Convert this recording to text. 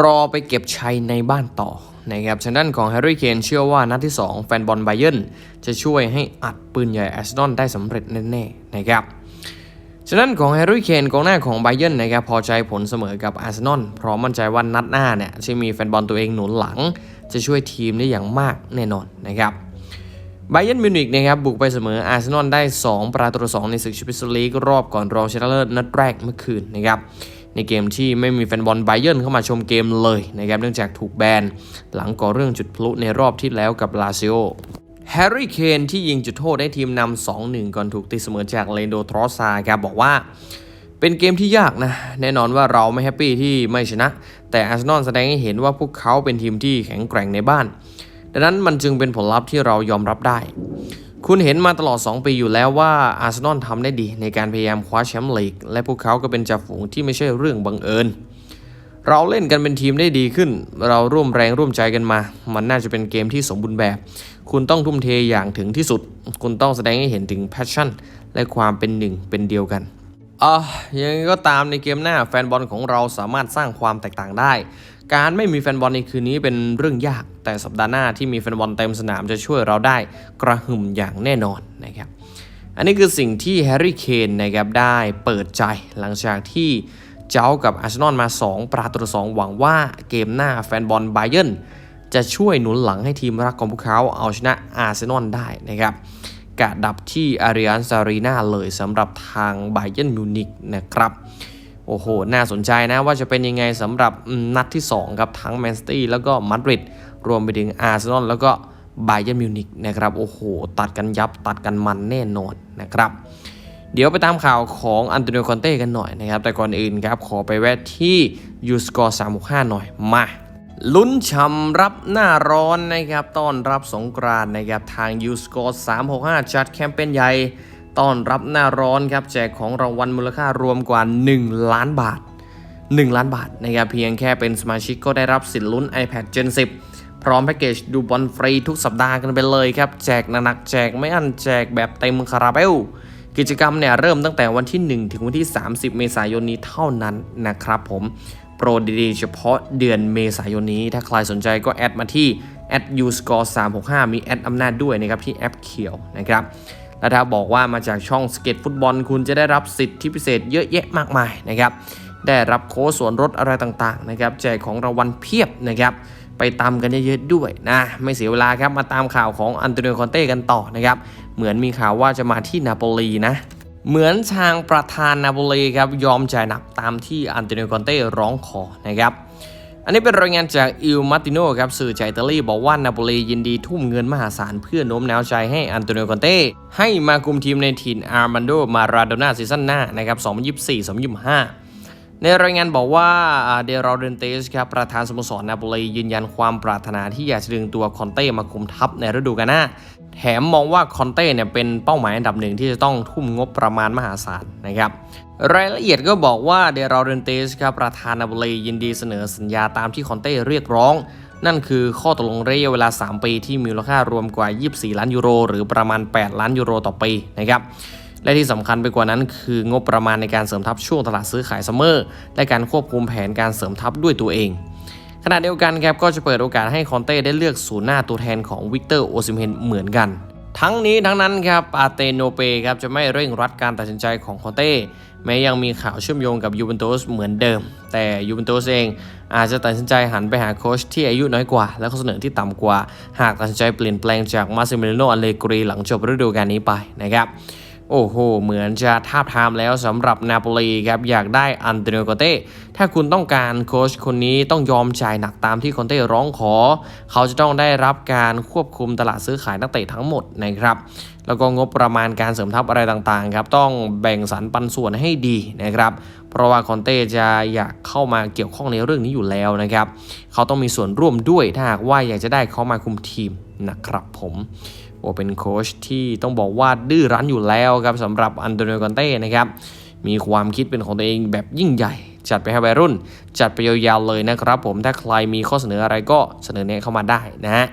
รอไปเก็บชัยในบ้านต่อนะครับฉะนั้นของแฮร์รี่เคนเชื่อว่านัดที่ 2 แฟนบอลไบเยนจะช่วยให้อัดปืนใหญ่แอสตันได้สำเร็จแน่ๆนะครับฉะนั้นของแฮร์รี่เคนกองหน้าของไบเยนนะครับพอใจผลเสมอกับอาร์เซนอลพราะมั่นใจว่านัดหน้าเนี่ยจะมีแฟนบอลตัวเองหนุนหลัง จะช่วยทีมได้อย่างมากแน่นอนนะครับไบเยนมิวนิกนะครับบุกไปเสมออาร์เซนอลได้ 2 ประตูต่อ2ในศึกแชมเปี้ยนส์ลีกรอบก่อนรองชนะเลิศนัดแรกเมื่อคืนนะครับ ในเกมที่ไม่มีแฟนบอลไบเยนเข้ามาชมเกมเลยนะครับเนื่องจากถูกแบนหลังก่อเรื่องจุดพลุในรอบที่แล้วกับลาซิโอแฮร์รี่เคนที่ยิงจุดโทษได้ทีมนำ 2-1 ก่อนถูกตีเสมอจากเลนโดทรอสซาครับบอกว่าเป็นเกมที่ยากนะ แน่นอนว่าเราไม่แฮปปี้ที่ไม่ชนะ แต่อาร์เซนอลแสดงให้เห็นว่าพวกเขาเป็นทีมที่แข็งแกร่งในบ้าน ดังนั้นมันจึงเป็นผลลัพธ์ที่เรายอมรับได้ คุณเห็นมาตลอด 2 ปีอยู่แล้วว่าอาร์เซนอลทำได้ดีในการพยายามคว้าแชมป์ลีก และพวกเขาก็เป็นจ่าฝูงที่ไม่ใช่เรื่องบังเอิญ เราเล่นกันเป็นทีมได้ดีขึ้น เราร่วมแรงร่วมใจกันมา มันน่าจะเป็นเกมที่สมบูรณ์แบบ คุณต้องทุ่มเทอย่างถึงที่สุด คุณต้องแสดงให้เห็นถึงแพชชั่น และความเป็นหนึ่งเป็นเดียวกันอะยังไงก็ตามในเกมหน้าแฟนบอลของเราสามารถสร้างความแตกต่างได้ การไม่มีแฟนบอลในคืนนี้เป็นเรื่องยาก แต่สัปดาห์หน้าที่มีแฟนบอลเต็มสนามจะช่วยเราได้กระหึ่มอย่างแน่นอนนะครับ อันนี้คือสิ่งที่แฮร์รี่เคนนะครับได้เปิดใจหลังจากที่เจ้ากับอาร์เซนอลมา 2 ประตูต่อสองหวังว่าเกมหน้าแฟนบอลไบเยนจะช่วยหนุนหลังให้ทีมรักของพวกเขาเอาชนะอาร์เซนอลได้นะครับกะดับที่อาริอันซารีนาเลยสำหรับทางไบเยนมิวนิกนะครับ โอ้โห น่าสนใจนะว่าจะเป็นยังไงสำหรับนัดที่ 2 ครับ ทั้งแมนซิตี้แล้วก็มาดริดรวมไปถึงอาร์เซนอลแล้วก็ไบเยนมิวนิกนะครับ โอ้โห ตัดกันยับตัดกันมันแน่นอนนะครับ เดี๋ยวไปตามข่าวของอันโตนิโอคอนเต้กันหน่อยนะครับ แต่ก่อนอื่นครับ ขอไปแวะที่ยูสกอร์365หน่อยมาลุ้นช่ำรับหน้าร้อนนะครับ ต้อนรับสงกรานนะครับ ทางยูสกอร์365จัดแคมเปญใหญ่ ต้อนรับหน้าร้อนครับแจกของรางวัลมูลค่ารวมกว่า 1 ล้านบาท 1 ล้านบาทนะครับเพียงแค่เป็นสมาชิกก็ได้รับสิทธิ์ลุ้น iPad Gen 10 พร้อมแพ็กเกจดูบอลฟรีทุกสัปดาห์กันไปเลยครับ แจกหนักแจกไม่อั้นแจกแบบเต็มคาราเบลกิจกรรมเนี่ยเริ่มตั้งแต่วันที่ 1 ถึงวันที่ 30 เมษายนนี้เท่านั้นนะครับผมโปรดีๆเฉพาะเดือนเมษายนนี้ ถ้าใครสนใจก็แอดมาที่ @uscore 365 มีแอดอำนาจด้วยนะครับที่แอปเขียวนะครับ และถ้าบอกว่ามาจากช่องสเก็ตฟุตบอล คุณจะได้รับสิทธิพิเศษเยอะแยะมากมายนะครับ ได้รับโค้ดส่วนลดอะไรต่างๆนะครับแจกของรางวัลเพียบนะครับ ไปตามกันเยอะๆด้วยนะ ไม่เสียเวลาครับ มาตามข่าวของอันโตนิโอคอนเต้กันต่อนะครับ เหมือนมีข่าวว่าจะมาที่นาโปลีนะเหมือนทางประธานนาโปลีครับยอมจ่ายหนักตามที่อันโตนิโอคอนเต้ร้องขอนะครับ อันนี้เป็นรายงานจากอิลมาติโนครับสื่อจากอิตาลีบอกว่านาโปลียินดีทุ่มเงินมหาศาลเพื่อโน้มน้าวใจให้อันโตนิโอคอนเต้ให้มาคุมทีมในถิ่นอาร์มันโดมาราโดนาซีซั่นหน้านะครับ2024-2025 ในรายงานบอกว่าเดรอเรนเตสครับประธานสโมสรนาโปลียืนยันความปรารถนาที่อยากจะดึงตัวคอนเต้มาคุมทัพในฤดูกาลหน้า แถมมองว่าคอนเต้เนี่ยเป็นเป้าหมายอันดับหนึ่งที่จะต้องทุ่มงบประมาณมหาศาลนะครับรายละเอียดก็บอกว่าเดรอเรนเตสครับประธานนาโปลียินดีเสนอสัญญาตามที่คอนเต้เรียกร้อง นั่นคือข้อตกลงระยะเวลา 3 ปีที่มีมูลค่ารวมกว่า 24 ล้านยูโร หรือประมาณ 8 ล้านยูโรต่อปีนะครับ และที่สำคัญไปกว่านั้น คืองบประมาณในการเสริมทัพช่วงตลาดซื้อขายซัมเมอร์และการควบคุมแผนการเสริมทัพด้วยตัวเองขณะเดียวกันครับก็จะเปิดโอกาสให้คอนเต้ได้เลือกศูนย์หน้าตัวแทนของวิกเตอร์โอซิมเฮนเหมือนกัน ทั้งนี้ทั้งนั้นครับอาเตโนเปครับจะไม่เร่งรัดการตัดสินใจของคอนเต้แม้ยังมีข่าวเชื่อมโยงกับยูเวนตุสเหมือนเดิม แต่ยูเวนตุสเองอาจจะตัดสินใจหันไปหาโค้ชที่อายุน้อยกว่า และข้อเสนอที่ต่ำกว่า หากตัดสินใจเปลี่ยนแปลงจากมาซิมิลิโนอเลกรีหลังจบฤดูกาลนี้ไปนะครับ โอ้โห เหมือนจะทาบทามแล้วสำหรับนาโปลีครับ อยากได้อันโตนิโอโคเต้ ถ้าคุณต้องการโค้ชคนนี้ต้องยอมจ่ายหนักตามที่คอนเต้ร้องขอ เขาจะต้องได้รับการควบคุมตลาดซื้อขายนักเตะทั้งหมดนะครับ แล้วก็งบประมาณการเสริมทัพอะไรต่างๆครับต้องแบ่งสรรปันส่วนให้ดีนะครับ เพราะว่าคอนเต้จะอยากเข้ามาเกี่ยวข้องในเรื่องนี้อยู่แล้วนะครับ เขาต้องมีส่วนร่วมด้วยถ้าหากว่าอยากจะได้เขามาคุมทีมนะครับผม โอเป็นโค้ชที่ต้องบอกว่าดื้อรั้นอยู่แล้วครับสำหรับอันโตนิโอกอนเต้นะครับมีความคิดเป็นของตัวเองแบบยิ่งใหญ่ จัดไปให้วัยรุ่น จัดไปยาวๆเลยนะครับผมถ้าใครมีข้อเสนออะไรก็เสนอแนะเข้ามาได้นะฮะ